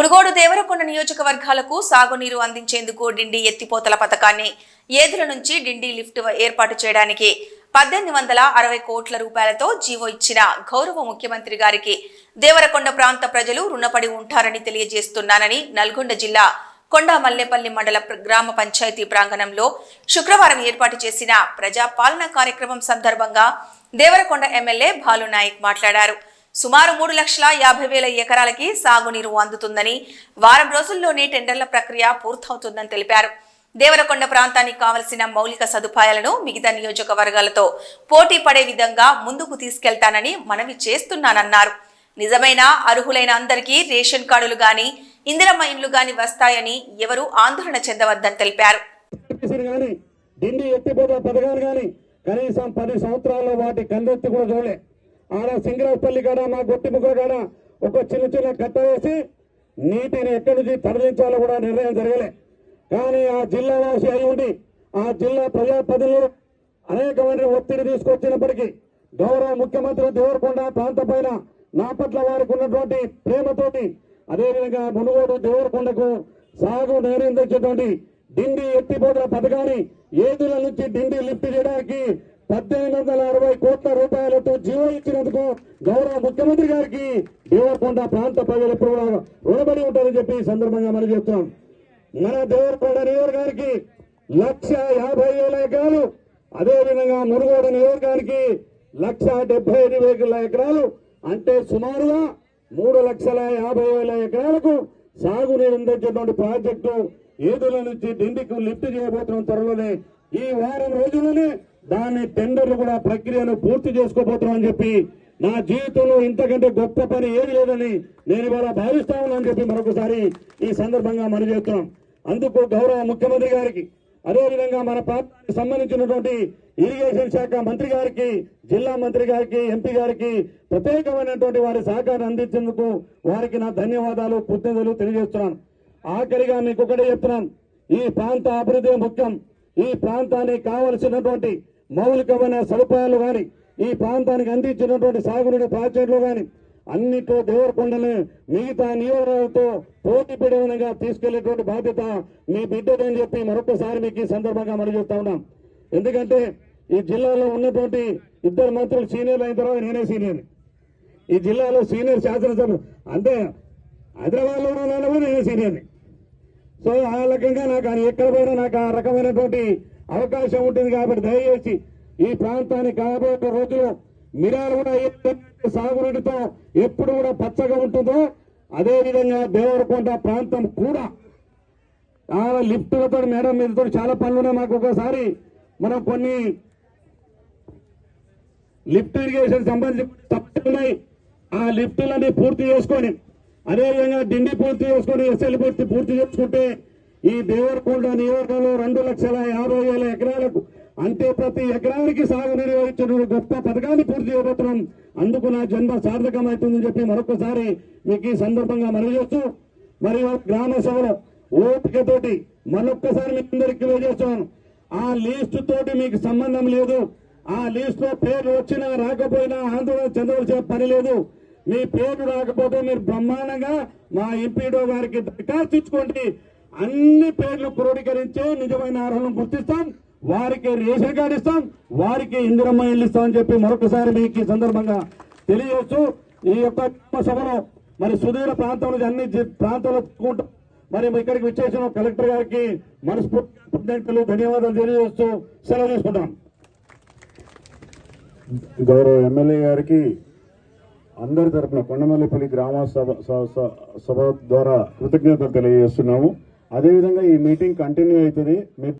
మునుగోడు దేవరకొండ నియోజకవర్గాలకు సాగునీరు అందించేందుకు డిండి ఎత్తిపోతల పథకాన్ని ఏదుల నుంచి డిండి లిఫ్ట్ ఏర్పాటు చేయడానికి పద్దెనిమిది వందల అరవై కోట్ల రూపాయలతో జీవో ఇచ్చిన గౌరవ ముఖ్యమంత్రి గారికి దేవరకొండ ప్రాంత ప్రజలు రుణపడి ఉంటారని తెలియజేస్తున్నానని నల్గొండ జిల్లా కొండా మల్లేపల్లి మండల గ్రామ పంచాయతీ ప్రాంగణంలో శుక్రవారం ఏర్పాటు చేసిన ప్రజాపాలన కార్యక్రమం సందర్భంగా దేవరకొండ ఎమ్మెల్యే భాలు నాయక్ మాట్లాడారు. సుమారు మూడు లక్షల యాభై వేల ఎకరాలకి సాగునీరు అందుతుందని వారం రోజుల్లోనే టెండర్ల ప్రక్రియ పూర్తవుతుందని తెలిపారు. దేవరకొండ ప్రాంతానికి కావలసిన మౌలిక సదుపాయాలను మిగతా నియోజకవర్గాలతో పోటీ పడే విధంగా ముందుకు తీసుకెళ్తానని మనవి చేస్తున్నానన్నారు. నిజమైన అర్హులైన అందరికీ రేషన్ కార్డులు గాని ఇందిరమ్మ ఇండ్లు గాని వస్తాయని ఎవరు ఆందోళన చెందవద్దని తెలిపారు. కనీసం పది సంవత్సరాల్లో వాటి కందెత్తి కూడా చూడలే. ఆడ సింగరాజపల్లి కాడ మా గొట్టిముక్క కాడ ఒక చిన్న చిన్న కట్ట వేసి నీటిని ఎక్కడి నుంచి తరలించాలో కూడా నిర్ణయం జరగలే. కానీ ఆ జిల్లా వాసి అయి ఉండి ఆ జిల్లా ప్రజాప్రతినిధులు అనేకమైన ఒత్తిడి తీసుకొచ్చినప్పటికీ గౌరవ ముఖ్యమంత్రి దేవరకొండ ప్రాంతం పైన నా పట్ల వారికి ఉన్నటువంటి ప్రేమతోటి అదేవిధంగా మునుగోడు దేవరకొండకు సాగు నియంత్రించేటువంటి డిండి ఎత్తిపోతల పథకాన్ని ఏదుల నుంచి డిండి లిఫ్ట్ చేయడానికి పద్దెనిమిది వందల అరవై కోట్ల రూపాయలతో జీవో ఇచ్చినందుకు గౌరవ ముఖ్యమంత్రి గారికి దేవరకొండ ప్రాంత ప్రజలు ఎప్పుడు రుణపడి ఉంటారని చెప్పి సందర్భంగా మనం చెప్తున్నాం. మన దేవరకొండ నియోజకవర్గానికి లక్ష యాభై వేల ఎకరాలు అదేవిధంగా మురుగోడ నియోజకవర్గానికి లక్ష డెబ్బై ఐదు వేల ఎకరాలు అంటే సుమారుగా మూడు లక్షల యాభై వేల ఎకరాలకు సాగునీరు అందించేటువంటి ప్రాజెక్టు ఏదుల నుంచి దిండికి లిఫ్ట్ చేయబోతున్న త్వరలోనే. ఈ వారం రోజుల్లోనే దాన్ని టెండర్లు కూడా ప్రక్రియను పూర్తి చేసుకోబోతున్నామని చెప్పి నా జీవితంలో ఇంతకంటే గొప్ప పని ఏది లేదని నేను ఇవాళ భావిస్తా ఉన్నానని చెప్పి మరొకసారి ఈ సందర్భంగా మనం చేస్తున్నాం. అందుకు గౌరవ ముఖ్యమంత్రి గారికి అదేవిధంగా మన ప్రాంతానికి సంబంధించినటువంటి ఇరిగేషన్ శాఖ మంత్రి గారికి జిల్లా మంత్రి గారికి ఎంపీ గారికి ప్రత్యేకమైనటువంటి వారి సహకారం అందించేందుకు వారికి నా ధన్యవాదాలు కృతజ్ఞతలు తెలియజేస్తున్నాను. ఆఖరిగా మీకు ఒకటే చెప్తున్నాను. ఈ ప్రాంత అభివృద్ధి ముఖ్యం. ఈ ప్రాంతానికి కావలసినటువంటి మౌలికమైన సదుపాయాలు కానీ ఈ ప్రాంతానికి అందించినటువంటి సాగునీటి ప్రాజెక్టులు కానీ అన్నిట్లో దేవరకొండని మిగతా నియోజకవర్గాలతో పోటీ పడే విధంగా తీసుకెళ్ళేటువంటి బాధ్యత మీ బిడ్డదని చెప్పి మరొకసారి మీకు ఈ సందర్భంగా మనం ఉన్నాం. ఎందుకంటే ఈ జిల్లాలో ఉన్నటువంటి ఇద్దరు మంత్రులు సీనియర్లు అయిన తర్వాత నేనే సీనియర్. ఈ జిల్లాలో సీనియర్ శాసనసభ అంటే హైదరాబాద్లో ఉన్న నేనే సీనియర్ని. సో ఆ రకంగా నాకు ఎక్కడ పోయినా నాకు ఆ రకమైనటువంటి అవకాశం ఉంటుంది కాబట్టి దయచేసి ఈ ప్రాంతానికి కాబోయే రోజులు మిరాలు కూడా సాగునీటితో ఎప్పుడు కూడా పచ్చగా ఉంటుందో అదే విధంగా దేవరకొండ ప్రాంతం కూడా చాలా లిఫ్టులతో మేడం మీదతో చాలా పనులు ఉన్నాయి. మాకు ఒకసారి మనం కొన్ని లిఫ్ట్ ఇరిగేషన్ సంబంధించి తప్పులు ఉన్నాయి. ఆ లిఫ్టులన్నీ పూర్తి చేసుకొని అదేవిధంగా డిండి పూర్తి చేసుకొని ఎస్ఎల్ పూర్తి పూర్తి చేసుకుంటే ఈ దేవరకొండ నియోజకంలో రెండు లక్షల యాభై వేల ఎకరాలకు అంటే ప్రతి ఎకరానికి సాగు నిర్వహించిన గొప్ప పథకాన్ని పూర్తి చేయబోతున్నాం. అందుకు నా జన్మ సార్థకం అవుతుందని చెప్పి మరొకసారి మీకు ఈ సందర్భంగా మనవి చేస్తూ మరియు గ్రామ సభలో ఓపికతోటి మరొక్కసారి మీ అందరికి తెలియజేస్తున్నాను. ఆ లిస్ట్ తోటి మీకు సంబంధం లేదు. ఆ లిస్ట్లో పేర్లు వచ్చినా రాకపోయినా ఆందోళన చెందవలసిన పని లేదు. మీ పేరు రాకపోతే మీరు బ్రహ్మాండంగా మా ఎంపీడో గారికి దరఖాస్తు ఇచ్చుకోండి. అన్ని పేర్లు క్రోడీకరించి నిజమైన అర్హులను గుర్తిస్తాం. వారికి రేషన్ కార్డు ఇస్తాం. వారికి ఇందిరమ్మ ఇల్లు ఇస్తామని చెప్పి మరొకసారి మీకు ఈ సందర్భంగా తెలియజేస్తూ ఈ యొక్క సభలో మరి సుదూర ప్రాంతం నుంచి అన్ని జి- మరి ఇక్కడికి విచ్చేసిన కలెక్టర్ గారికి మనస్ఫూర్తి ధన్యవాదాలు తెలియజేస్తూ సెలవు తీసుకుంటాం గౌరవ ఎమ్మెల్యే గారికి అందరి తరఫున కొండమల్లిపల్లి గ్రామ సభ స- స- సభ ద్వారా కృతజ్ఞతలు తెలియజేస్తున్నాము. అదేవిధంగా ఈ మీటింగ్ కంటిన్యూ అవుతుంది. మీ